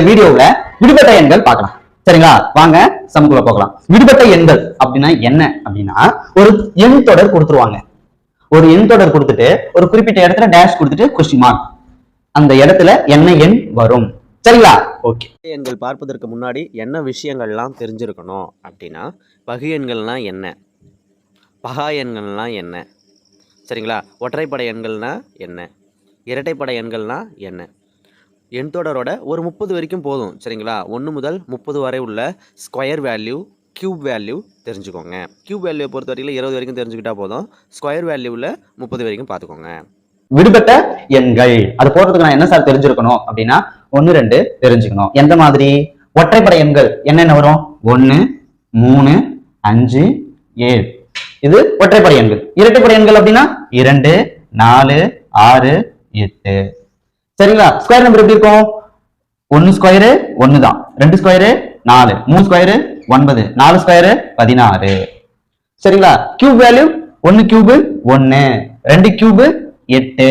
இந்த விடுபட்ட எண்கள் பார்க்கலாம். சரிங்களா? வாங்க சமக்குள்ள போகலாம். விடுபட்ட எண்கள் அப்படின்னா என்ன அப்படின்னா ஒரு எண் தொடர் கொடுத்துருவாங்க. ஒரு எண் தொடர் கொடுத்துட்டு ஒரு குறிப்பிட்ட இடத்துல டேஷ் கொடுத்துட்டு கொஸ்டின் மார்க் அந்த இடத்துல என்ன எண் வரும்? சரிங்களா? ஓகே எண்கள் பார்ப்பதற்கு முன்னாடி என்ன விஷயங்கள்லாம் தெரிஞ்சிருக்கணும் அப்படின்னா பகு எண்கள்னால் என்ன? பகா எண்கள்னால் என்ன? சரிங்களா? ஒற்றைப்படை எண்கள்னா என்ன? இரட்டைப்படை எண்கள்னா என்ன? எண் தொடரோட ஒரு முப்பது வரைக்கும் போதும் சரிங்களா? ஒன்று முதல் முப்பது வரை உள்ள ஸ்கொயர் வேல்யூ க்யூப் வேல்யூ தெரிஞ்சுக்கோங்க. க்யூப் வேல்யூ பொறுத்த வரைக்கும் இருபது வரைக்கும் தெரிஞ்சுக்கிட்டா போதும். ஸ்கொயர் வேல்யூவில் முப்பது வரைக்கும் பார்த்துக்கோங்க விடுபட்ட எண்கள். அது போடுறதுக்கு நான் என்ன சார் தெரிஞ்சிருக்கணும் அப்படின்னா ஒன்று ரெண்டு தெரிஞ்சுக்கணும். எந்த மாதிரி? ஒற்றைப்படை எண்கள். என்னென்ன வரும்? ஒன்று மூணு அஞ்சு ஏழு. இது ஒற்றைப்படை எண்கள். இரட்டைப்படை எண்கள் அப்படின்னா இரண்டு நாலு ஆறு எட்டு. சரிங்களா? ஸ்கொயர் நம்பர் எப்படி இருக்கும்? ஒன்னு ஸ்கொயரு ஒன்னு தான் ரெண்டு ஸ்கொயரு நாலு. மூணு ஸ்கொயரு ஒன்பது. நாலு ஸ்கொயரு பதினாறு. சரிங்களா? கியூப் வேல்யூ ஒன்னு கியூபு ஒன்னு ரெண்டு கியூபு எட்டு.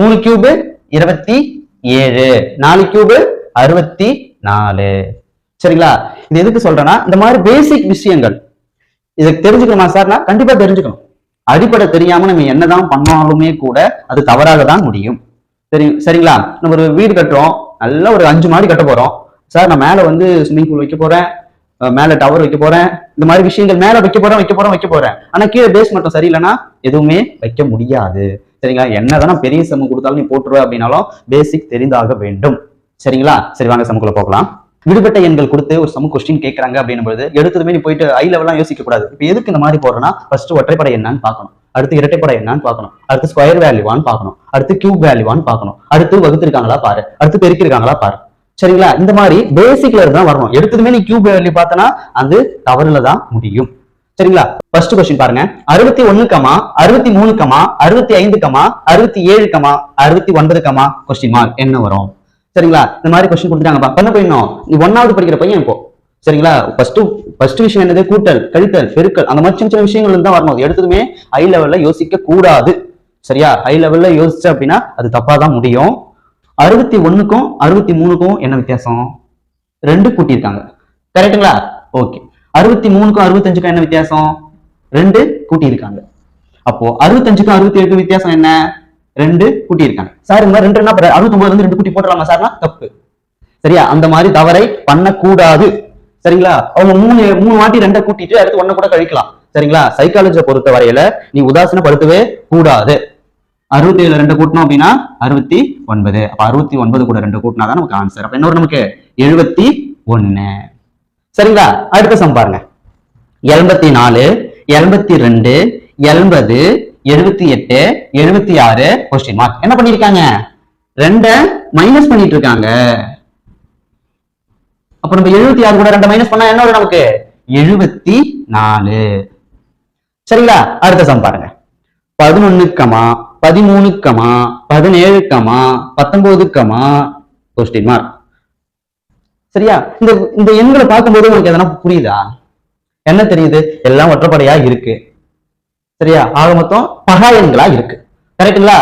மூணு கியூபு இருபத்தி ஏழு. நாலு கியூபு அறுபத்தி நாலு. சரிங்களா? இது எதுக்கு சொல்றேன்னா இந்த மாதிரி பேசிக் விஷயங்கள். இதை தெரிஞ்சுக்கணுமா சார்னா கண்டிப்பா தெரிஞ்சுக்கணும். அடிப்படை தெரியாம நம்ம என்னதான் பண்ணாலுமே கூட அது தவறாக தான் முடியும். சரி சரிங்களா? நம்ம ஒரு வீடு கட்டுறோம். நல்ல ஒரு அஞ்சு மாடி கட்ட போறோம். சார் நான் மேல வந்து ஸ்விம்மிங் பூல் வைக்க போறேன். மேலே மேல டவர் வைக்க போறேன். இந்த மாதிரி விஷயங்கள் மேல வைக்க போறேன் வைக்க போறேன் வைக்க போறேன். ஆனா கீழே பேஸ் மட்டும் சரியில்லைன்னா எதுவுமே வைக்க முடியாது. சரிங்களா? என்னதான் பெரிய சமம் கொடுத்தாலும் நீ போட்டுருவ அப்படின்னாலும் பேசிக் தெரிந்தாக வேண்டும். சரிங்களா? சரி வாங்க சமக்குள்ள போகலாம். விடுபட்ட எண்கள் கொடுத்து ஒரு சம கொஸ்டின் கேட்கறாங்க அப்படின்னும் பொழுது எடுத்ததுமே நீ போயிட்டு ஐ லெவலாம் யோசிக்க கூடாது. இப்போ எதுக்கு இந்த மாதிரி போறோம்னா ஃபர்ஸ்ட் ஒற்றைப்படை என்னன்னு பார்க்கணும். அடுத்து இரட்டைப்படை என்னன்னு பார்க்கணும். அடுத்து ஸ்கொயர் வேல்யூவான்னு பார்க்கணும். அடுத்து கியூப் வேல்யூவான்னு பார்க்கணும். அடுத்து வகுத்திருக்காங்களா பாரு. அடுத்து பெருக்கிருக்காங்களா பாரு. சரிங்களா? இந்த மாதிரி பேசிக்ல இருந்து தான் வரணும். எடுத்ததுமே நீ கியூப் வேல்யூ பார்த்தனா அது தவறுல தான் முடியும். சரிங்களா? ஃபர்ஸ்ட் கொஸ்டின் பாருங்க. அறுபத்தி ஒண்ணு கமா அறுபத்தி மூணு கமா அறுபத்தி ஐந்து கமா அறுபத்தி ஏழு கமா அறுபத்தி ஒன்பது கமா கொஸ்டின் மார்க் என்ன வரும்? சரிங்களா? இந்த மாதிரி கொஸ்டின் கொடுத்துட்டாங்கப்பா. பண்ண போயிடணும் நீ ஒன்னாவது படிக்கிற பையன் இப்போ சரிங்களா? ஃபர்ஸ்ட் ஃபர்ஸ்ட் விஷயம் என்னது? கூட்டல் கழித்தல் பெருக்கல். அந்த மாதிரி சின்ன சின்ன விஷயங்கள் தான் வரணும். அது எடுத்ததுமே ஹை லெவல்ல யோசிக்க கூடாது. சரியா? ஹை லெவல்ல யோசிச்ச அப்படின்னா அது தப்பா தான் முடியும். அறுபத்தி ஒண்ணுக்கும் அறுபத்தி மூணுக்கும் என்ன வித்தியாசம்? ரெண்டு கூட்டியிருக்காங்க. கரெக்ட்டுங்களா ஓகே அறுபத்தி மூணுக்கும் அறுபத்தஞ்சுக்கும் என்ன வித்தியாசம்? ரெண்டு கூட்டியிருக்காங்க. அப்போ அறுபத்தஞ்சுக்கும் அறுபத்தி ஏழுக்கும் வித்தியாசம் என்ன? ரெண்டு கூட்டியிருக்காங்க. சார் இந்த மாதிரி ரெண்டு என்ன அறுபத்தி இருந்து ரெண்டு கூட்டி போட்டுடலாமா சார்னா தப்பு. சரியா? அந்த மாதிரி தவறை பண்ணக்கூடாது. சரிங்களா? அவங்க மூணு மூணு வாட்டி ரெண்டை கூட்டிட்டு அடுத்து ஒண்ணு கூட கழிக்கலாம். சரிங்களா? சைக்காலஜியை பொறுத்த வரையில நீ உதாசீனப்படுத்தவே கூடாது. அறுபத்தி ஏழு ரெண்டு கூட்டணும் அப்படின்னா அறுபத்தி ஒன்பது. அப்ப அறுபத்தி ஒன்பது கூட ரெண்டு கூட்டினா தான் நமக்கு ஆன்சர் அப்ப இன்னொரு நமக்கு எழுபத்தி ஒண்ணு சரிங்களா? அடுத்த சம் பாருங்க. எண்பத்தி நாலு எண்பத்தி ரெண்டு எண்பது எழுபத்தி எட்டு எழுபத்தி ஆறு கொஸ்டின் மார்க் என்ன பண்ணிருக்காங்க? ரெண்ட மைனஸ் பண்ணிட்டு இருக்காங்க. அப்ப நம்ம எழுபத்தி ஆறு கூட ரெண்டு மைனஸ் பண்ணா என்ன வரும் நமக்கு? எழுபத்தி நாலு. சரிங்களா? அடுத்த சம் பாருங்க. பதினொன்னு கமா பதிமூணு கமா பதினேழு கமா பத்தொன்பது கமா கொஸ்டின் மார்க் சரியா? இந்த இந்த எண்களை பார்க்கும்போது உங்களுக்கு எதனா புரியுதா? என்ன தெரியுது? எல்லாம் ஒற்றப்படையா இருக்கு. சரியா? ஆக மொத்தம் பகா எண்களா இருக்கு. கரெக்டுங்களா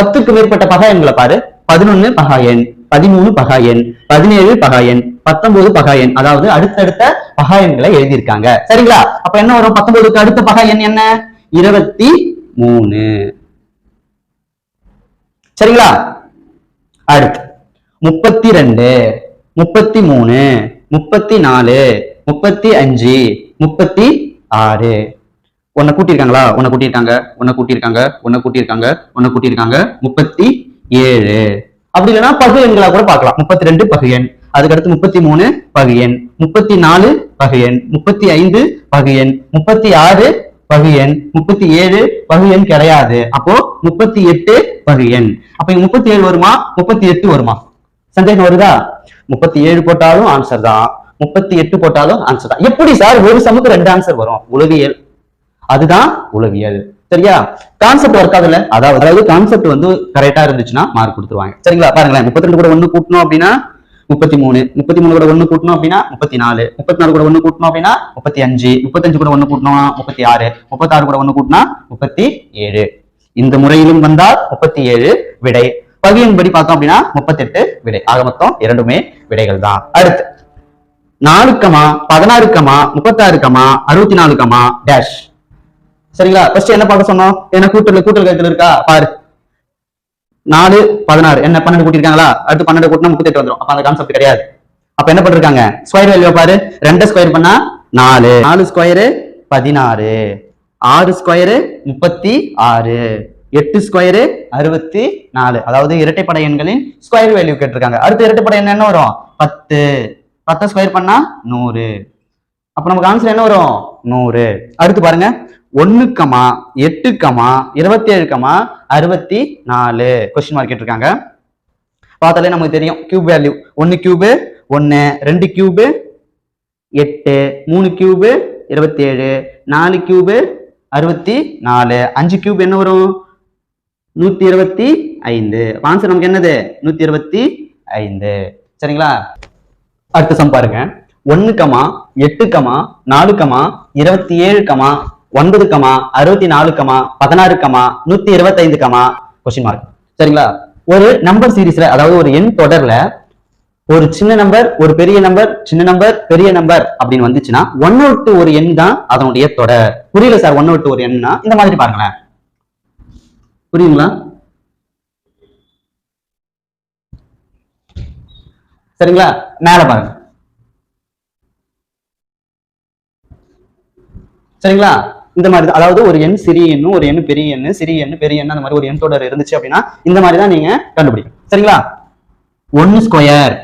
பத்துக்கு மேற்பட்ட பகா எண்களை பாரு. பதினொன்னு பகா எண். பதிமூணு பகா எண் பதினேழு பகா எண் பத்தொன்பது பகா எண் அதாவது அடுத்தடுத்த பகா எண்களை எழுதியிருக்காங்க. சரிங்களா? அப்ப என்ன வரும்? பத்தொன்பதுக்கு அடுத்த பகா எண் என்ன? இருபத்தி மூணு சரிங்களா? அடுத்து முப்பத்தி ரெண்டு முப்பத்தி மூணு முப்பத்தி நாலு முப்பத்தி அஞ்சு முப்பத்தி ஆறு உன்னை கூட்டியிருக்காங்களா? உன்னை கூட்டியிருக்காங்க உன்னை கூட்டியிருக்காங்க உன்னை கூட்டியிருக்காங்க உன்னை கூட்டியிருக்காங்க முப்பத்தி ஏழு அப்படி இல்லைன்னா பகு எண்களா கூட பார்க்கலாம். முப்பத்தி ரெண்டு பகு எண். அதுக்கடுத்து முப்பத்தி மூணு பகு எண். முப்பத்தி நாலு பகு எண். முப்பத்தி ஐந்து பகு எண். முப்பத்தி ஆறு பகு எண். முப்பத்தி ஏழு பகு எண் கிடையாது. அப்போ முப்பத்தி எட்டு பகு எண். அப்ப இங்க முப்பத்தி ஏழு வருமா? முப்பத்தி எட்டு வருமா? சந்தேகம் வருதா? முப்பத்தி ஏழு போட்டாலும் ஆன்சர் தான். முப்பத்தி எட்டு போட்டாலும் ஆன்சர் தான். எப்படி சார்? ஒரு சமுக்கு ரெண்டு ஆன்சர் வரும். உளவியல். அதுதான் உளவியல். சரியா? கான்செப்ட் ஒர்க் ஆகுதுல அதாவது அதாவது கான்செப்ட் வந்து கரெக்டா இருந்துச்சுன்னா மார்க் கொடுத்துருவாங்க. சரிங்களா? பாருங்களேன். முப்பத்தி ரெண்டு கூட ஒண்ணு கூட்டணும் அப்படின்னா முப்பத்தி மூணு முப்பத்தி மூணு கூட ஒண்ணு கூட்டணும் அப்படின்னா முப்பத்தி நாலு முப்பத்தி நாலு கூட ஒண்ணு கூட்டணும் அப்படின்னா முப்பத்தி அஞ்சு முப்பத்தஞ்சு கூட ஒண்ணு கூட்டணும் முப்பத்தி ஆறு முப்பத்தாறு கூட ஒண்ணு கூட்டினா முப்பத்தி ஏழு இந்த முறையிலும் வந்தால் முப்பத்தி ஏழு விடை. பகுதியின் படி பார்த்தோம் அப்படின்னா முப்பத்தெட்டு விடை. ஆக மொத்தம் இரண்டுமே விடைகள் தான் அடுத்து நாலுக்கமா பதினாறுக்கமா முப்பத்தாறுக்கமா அறுபத்தி நாலுக்கமா டேஷ் சரிங்களா? ஃபர்ஸ்ட் என்ன பார்க்க சொன்னோம்? என்ன கூட்டல் கூட்டல் கருத்துல இருக்கா? பாரு. நாலு பதினாறு. என்ன பன்னெண்டு கூட்டிருக்காங்களா அடுத்து பன்னெண்டு கூட்டினா முப்பத்தெட்டு வந்துடும் அப்ப அந்த கான்செப்ட் கிடையாது. அப்ப என்ன பண்ணிருக்காங்க? ஸ்கொயர் வேல்யூ பாரு. ரெண்டு ஸ்கொயர் பண்ணா நாலு. நாலு ஸ்கொயரு பதினாறு. ஆறு ஸ்கொயரு முப்பத்தி ஆறு. எட்டு ஸ்கொயரு அறுபத்தி நாலு. அதாவது இரட்டைப்படை எண்களின் ஸ்கொயர் வேல்யூ கேட்டிருக்காங்க. அடுத்து இரட்டைப்படை எண் என்ன வரும்? பத்து. பத்தை ஸ்கொயர் பண்ணா நூறு. அப்ப நமக்கு ஆன்சர் என்ன வரும்? நூறு. அடுத்து பாருங்க. ஒண்ணுக்கமா எட்டுக்கமா இருபத்தி ஏழு கமா அறுபத்தி நாலு கொஸ்டின் மார்க் கேட்டிருக்காங்க. பார்த்தாலே நமக்கு தெரியும். கியூப் வேல்யூ ஒன்று கியூபு ஒன்று ரெண்டு கியூபு எட்டு மூணு கியூபு இருபத்தி ஏழு நாலு கியூபு அறுபத்தி நாலு அஞ்சு கியூப் என்ன வரும்? நூற்றி இருபத்தி ஐந்து ஆன்சர் நமக்கு என்னது? நூற்றி இருபத்தி ஐந்து சரிங்களா? அடுத்த சம் பாருங்க. ஒன்று கமா எட்டு கமா நாலு கமா இருபத்தி ஏழு கமா ஒன்பது கமா அறுபத்தி நாலு கமா பதினாறு கமா நூத்தி இருபத்தைந்து கமா கொஸ்டின் மார்க் சரிங்களா? ஒரு நம்பர் சீரீஸ்ல அதாவது ஒரு எண் தொடர்ல ஒரு சின்ன நம்பர் ஒரு பெரிய நம்பர் சின்ன நம்பர் பெரிய நம்பர் அப்படின்னு வந்துச்சுன்னா ஒன்னு விட்டு ஒரு எண் தான் அதனுடைய தொடர். புரியல சார் ஒன்னு விட்டு ஒரு எண்ணா இந்த மாதிரி பாருங்களேன். புரியுங்களா சரிங்களா? மேல பாருங்க. சரிங்களா? இந்த மாதிரி தான். அதாவது ஒரு எண் சிறிய எண்ணு ஒரு எண் பெரிய எண்ணு சிறிய எண் பெரிய எண் அந்த மாதிரி ஒரு எண் தொடர் இருந்துச்சு அப்படின்னா இந்த மாதிரி தான் நீங்க கண்டுபிடிக்கும் சரிங்களா? ஒன்னு ஸ்கொயர்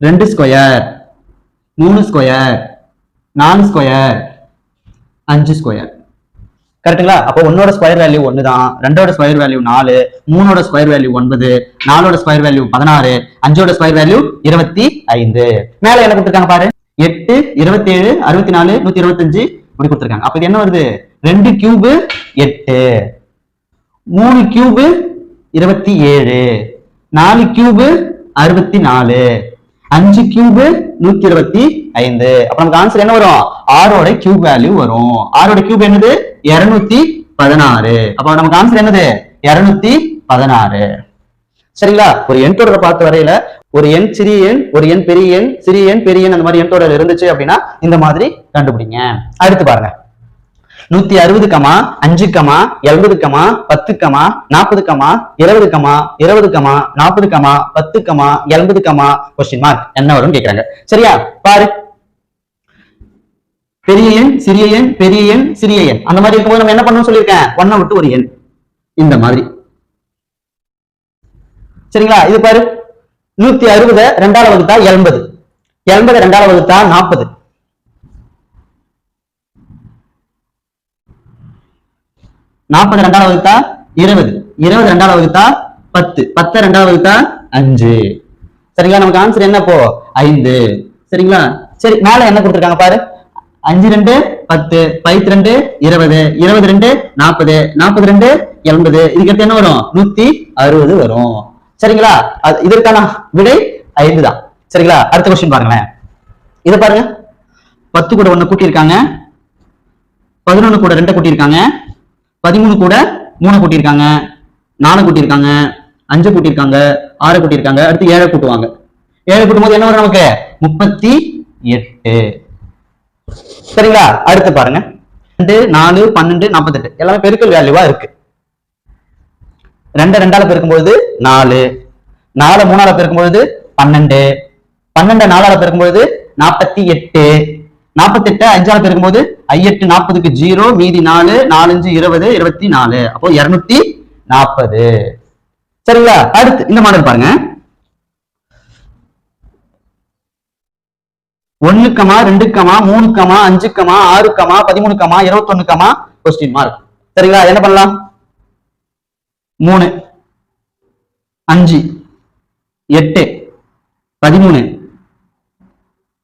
ரெண்டு ஸ்கொயர் மூணு ஸ்கொயர் நாலு ஸ்கொயர் அஞ்சு ஸ்கொயர் கரெக்டுங்களா அப்போ ஒன்னோட ஸ்கொயர் வேல்யூ ஒன்று தான் ரெண்டோட ஸ்கொயர் வேல்யூ நாலு மூணோட ஸ்கொயர் வேல்யூ ஒன்பது நாலோட ஸ்கொயர் வேல்யூ பதினாறு அஞ்சோட ஸ்கொயர் வேல்யூ இருபத்தி ஐந்து. மேல என்ன கொடுத்துருக்காங்க பாரு? எட்டு இருபத்தி ஏழு அறுபத்தி நாலு நூத்தி இருபத்தஞ்சு இப்படி கொடுத்துருக்காங்க. அப்ப இது என்ன வருது? ரெண்டு கியூபு எட்டு. மூணு கியூபு இருபத்தி ஏழு. நாலு கியூபு அறுபத்தி நாலு. அஞ்சு கியூபு நூத்தி இருபத்தி ஐந்து. அப்ப நமக்கு ஆன்சர் என்ன வரும்? ஆறோட கியூப் வேல்யூ வரும். ஆறோட கியூப் என்னது? இருநூத்தி பதினாறு. அப்ப நமக்கு ஆன்சர் என்னது? இருநூத்தி பதினாறு. சரிங்களா? ஒரு எண் தொடரை பார்த்த வரையில ஒரு எண் சிறிய எண் ஒரு எண் பெரிய எண் சிறிய எண் பெரிய எண் அந்த மாதிரி எண் தொடர் இருந்துச்சு அப்படின்னா இந்த மாதிரி கண்டுபிடிங்க. அடுத்து பாருங்க. நூத்தி அறுபது கமா அஞ்சு கமா எழுபது கமா பத்து கமா நாற்பது கமா இருபது கமா இருபது கமா நாற்பது கமா பத்து கமா எழுபது கமா கொஸ்டின் மார்க் என்ன வரும் கேக்குறாங்க. சரியா? பாரு. பெரிய எண் சிறிய எண் பெரிய எண் சிறிய எண். அந்த மாதிரி இருக்கும்போது நம்ம என்ன பண்ணணும்னு சொல்லியிருக்கேன்? ஒன்னை விட்டு ஒரு எண். இந்த மாதிரி. சரிங்களா? இது பாரு. நூத்தி அறுபது ரெண்டாவது வகுத்தா எண்பது எண்பது ரெண்டாவது வகுத்தா நாற்பது. நாற்பது ரெண்டாவது வகுத்தா இருபது. இருபது ரெண்டாவது வகுத்தா பத்து. பத்து ரெண்டாவது வகுத்தா அஞ்சு. சரிங்களா? நமக்கு ஆன்சர் என்ன போ ஐந்து. சரிங்களா? சரி மேல என்ன கொடுத்துருக்காங்க பாரு? அஞ்சு ரெண்டு பத்து. பத்து ரெண்டு இருபது. இருபது ரெண்டு நாற்பது. நாற்பது ரெண்டு எண்பது இதுக்கு என்ன வரும்? நூத்தி அறுபது வரும். சரிங்களா? அது இதற்கான விடை ஐந்து தான். சரிங்களா? அடுத்த கொஸ்டின் பாருங்களேன். இதை பாருங்க. பத்து கூட ஒன்று கூட்டியிருக்காங்க. பதினொன்னு கூட ரெண்டை கூட்டியிருக்காங்க. பதிமூணு கூட மூணு கூட்டியிருக்காங்க. நாலு கூட்டியிருக்காங்க. அஞ்சு கூட்டியிருக்காங்க. ஆறு கூட்டியிருக்காங்க. அடுத்து ஏழை கூட்டுவாங்க. ஏழை கூட்டும்போது என்ன வரும் நமக்கு? முப்பத்தி எட்டு. சரிங்களா? அடுத்து பாருங்க. ரெண்டு நாலு பன்னெண்டு நாற்பத்தெட்டு எல்லாமே பெருக்கல் வேல்யூவா இருக்கு. ரெண்டு ரெண்டால பெருக்கும்பொழுது நாலு. நாலு மூணால பெருக்கும்பொழுது பன்னெண்டு. பன்னெண்டு நாலால பெருக்கும்பொழுது நாற்பத்தி எட்டு நாற்பத்தி எட்டு அஞ்சால பெருக்கும்போது ஐயெட்டு நாற்பதுக்கு ஜீரோ மீதி நாலு நாலஞ்சு இருபது இருபத்தி நாலு அப்போ இருநூத்தி நாற்பது சரிங்களா? அடுத்து இந்த மாடல் பாருங்க. ஒண்ணு கமா ரெண்டு கமா மூணு கமா அஞ்சு கமா ஆறு கமா பதிமூணு கமா பதிமூணுக்கமா இருபத்தொன்னுக்கமா கொஸ்டின் மார்க் சரிங்களா? என்ன பண்ணலாம்? மூணு அஞ்சு எட்டு பதிமூணு.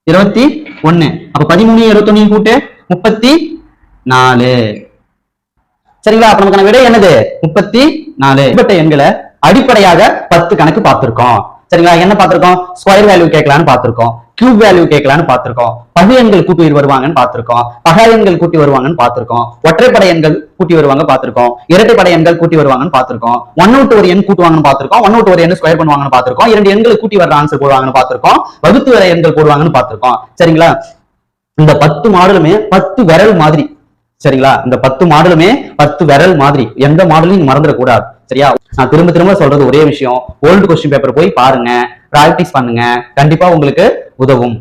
இருபத்தி ஒண்ணு. அப்ப பதிமூணு இருபத்தொன்னு கூட்டு முப்பத்தி நாலு. சரிங்களா? அப்ப நமக்கான விடை என்னது? முப்பத்தி நாலு. இப்பட்ட எண்களை அடிப்படையாக பத்து கணக்கு பார்த்திருக்கோம். சரிங்களா? என்ன பார்த்திருக்கோம்? ஸ்கொயர் வேல்யூ கேட்கலான்னு பார்த்திருக்கோம். கியூப் வேல்யூ கேட்கலான்னு பார்த்திருக்கோம். பகு எண்கள் கூட்டி வருவாங்கன்னு பார்த்திருக்கோம். பகா எண்கள் கூட்டி வருவாங்கன்னு பார்த்திருக்கோம். ஒற்றைப்படை எண்கள் கூட்டி வருவாங்க பார்த்திருக்கோம். இரட்டைப்படை எண்கள் கூட்டி வருவாங்கன்னு பார்த்திருக்கோம். ஒன் அவுட் ஒரு எண் கூட்டுவாங்கன்னு பார்த்திருக்கோம். ஒன் அவுட் ஒரு எண் ஸ்கொயர் பண்ணுவாங்கன்னு பார்த்திருக்கோம். இரண்டு எண்கள் கூட்டி வர ஆன்சர் போடுவாங்கன்னு பார்த்திருக்கோம். வகுத்து வர எண்கள் போடுவாங்கன்னு பார்த்திருக்கோம். சரிங்களா? இந்த பத்து மாடலுமே பத்து விரல் மாதிரி. சரிங்களா? இந்த பத்து மாடலுமே பத்து விரல் மாதிரி. எந்த மாடலையும் மறந்துடக்கூடாது. சரியா? நான் திரும்ப திரும்ப சொல்றது ஒரே விஷயம். ஓல்டு கொஸ்டின் பேப்பர் போய் பாருங்க. ப்ராக்டிஸ் பண்ணுங்க. கண்டிப்பா உங்களுக்கு உதவும்.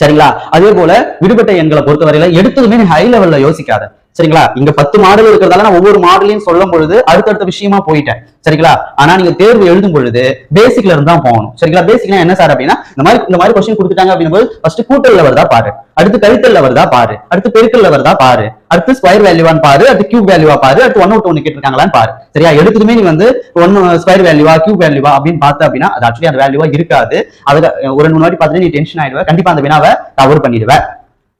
சரிங்களா? அதே போல விடுபட்ட எண்களை பொறுத்தவரையில எடுத்ததுமே நீ ஹை லெவல்ல யோசிக்காத. சரிங்களா? இங்க பத்து மாடல் இருக்கிறதால நான் ஒவ்வொரு மாடலையும் சொல்லும் பொழுது அடுத்தடுத்த விஷயமா போயிட்டேன். சரிங்களா? ஆனா நீங்க தேர்வு எழுதும் பொழுது பேசிக்ல இருந்து தான் போகணும். சரிங்களா? பேசிக்னா என்ன சார் அப்படின்னா இந்த மாதிரி இந்த மாதிரி கொஸ்டின் கொடுத்துட்டாங்க அப்படின்னும் போது ஃபர்ஸ்ட் கூட்டல்ல வருதா பாரு. அடுத்து கழித்தல்ல வருதா பாரு. அடுத்து பெருக்கல்ல வருதா பாரு. அடுத்து ஸ்கொயர் வேல்யூவான்னு பாரு. அடுத்து கியூப் வேல்யூவா பாரு. அடுத்து ஒன் அவுட் ஒன்னு கேட்டிருக்காங்களான்னு பாரு. சரியா? எடுத்ததுமே நீ வந்து ஒன்னு ஸ்கொயர் வேல்யூவா கியூப் வேல்யூவா அப்படின்னு பார்த்த அப்படின்னா அது ஆக்சுவலி அந்த வேல்யூவா இருக்காது. அதுக்கு ஒரு ரெண்டு மூணு வாட்டி பார்த்துட்டு நீ டென்ஷன் ஆயிடுவ. கண்டிப்பா அந்த வினாவை தவறு பண்ணிடுவ.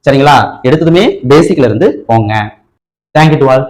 சரிங்களா? எடுத்ததுமே பேசிக்ல இருந்து போங்க. Thank you to all.